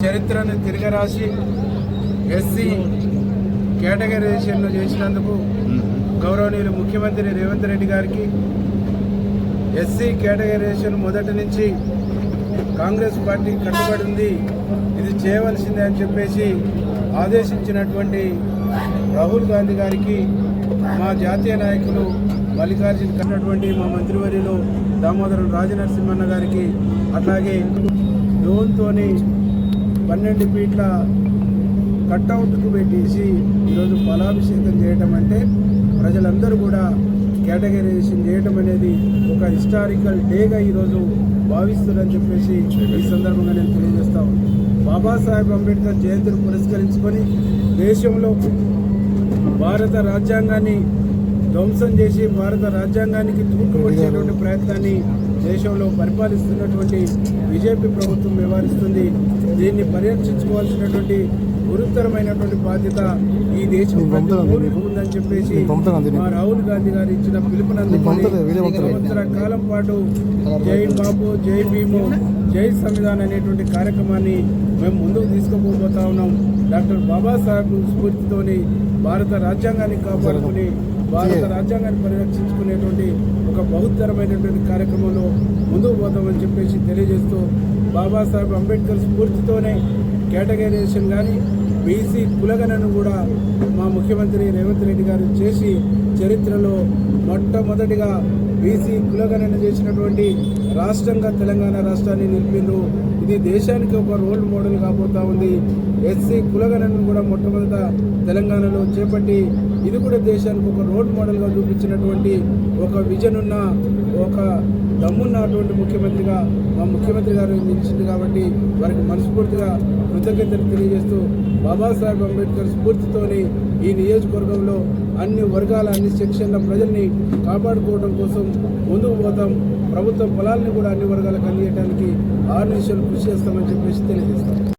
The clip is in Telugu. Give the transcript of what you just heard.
చరిత్రను తిరగరాసి ఎస్సీ కేటగరైజేషన్ను చేసినందుకు గౌరవనీయులు ముఖ్యమంత్రి రేవంత్ రెడ్డి గారికి ఎస్సీ కేటగరైజేషన్ మొదటి నుంచి కాంగ్రెస్ పార్టీ కట్టుబడింది ఇది చేయవలసిందే అని చెప్పేసి ఆదేశించినటువంటి రాహుల్ గాంధీ గారికి మా జాతీయ నాయకులు మల్లికార్జున కన్నటువంటి మా మంత్రివర్యులు దామోదరం రాజనరసింహన్న గారికి అట్లాగే లోన్తోని పన్నెండు ఫీట్ల కట్అవుట్కు పెట్టేసి ఈరోజు ఫలాభిషేకం చేయటం అంటే ప్రజలందరూ కూడా కేటగరైజేషన్ చేయటం అనేది ఒక హిస్టారికల్ డేగా ఈరోజు భావిస్తుందని చెప్పేసి ఈ సందర్భంగా నేను తెలియజేస్తా బాబాసాహెబ్ అంబేద్కర్ జయంతిని పురస్కరించుకొని దేశంలో భారత రాజ్యాంగాన్ని ధ్వంసం చేసి భారత రాజ్యాంగానికి తూట్లు వచ్చేటువంటి ప్రయత్నాన్ని దేశంలో పరిపాలిస్తున్నటువంటి బీజేపీ ప్రభుత్వం వ్యవహరిస్తుంది. దీన్ని పరిరక్షించుకోవాల్సినటువంటి గురుతరమైనటువంటి బాధ్యత ఈ దేశం ఉందని చెప్పేసి మా రాహుల్ గాంధీ గారు ఇచ్చిన పిలుపునందుకొని సంవత్సర కాలం పాటు జై బాబు జై భీము జై సంవిధాన్ అనేటువంటి కార్యక్రమాన్ని మేము ముందుకు తీసుకుపోతా ఉన్నాం. డాక్టర్ బాబాసాహెబ్ స్ఫూర్తితోని భారత రాజ్యాంగాన్ని కాపాడుకుని భారత రాజ్యాంగాన్ని పరిరక్షించుకునేటువంటి ఒక బహుత్తరమైనటువంటి కార్యక్రమంలో ముందుకు పోతామని చెప్పేసి తెలియజేస్తూ బాబాసాహెబ్ అంబేద్కర్ స్ఫూర్తితోనే కేటగరైజేషన్ కానీ బీసీ కులగణను కూడా మా ముఖ్యమంత్రి రేవంత్ రెడ్డి గారు చేసి చరిత్రలో మొట్టమొదటిగా బీసీ కులగణన చేసినటువంటి రాష్ట్రంగా తెలంగాణ రాష్ట్రాన్ని నిలిపిండ్రు. ఇది దేశానికి ఒక రోల్ మోడల్ కాబోతా ఉంది. ఎస్సీ కులగణను కూడా మొట్టమొదట తెలంగాణలో చేపట్టి ఇది కూడా దేశానికి ఒక రోల్ మోడల్గా చూపించినటువంటి ఒక విజన్ ఉన్న ఒక దమ్మున్నటువంటి ముఖ్యమంత్రిగా మా ముఖ్యమంత్రి గారు నిలిచింది కాబట్టి వారికి మనస్ఫూర్తిగా కృతజ్ఞతలు తెలియజేస్తూ బాబాసాహెబ్ అంబేద్కర్ స్ఫూర్తితోని ఈ నియోజకవర్గంలో అన్ని వర్గాల అన్ని సెక్షన్ల ప్రజల్ని కాపాడుకోవడం కోసం ముందుకు పోతాం. ప్రభుత్వ పొలాలను కూడా అన్ని వర్గాలకు అందించడానికి ఆరు నిమిషాలు కృషి చేస్తామని చెప్పేసి తెలియజేస్తాం.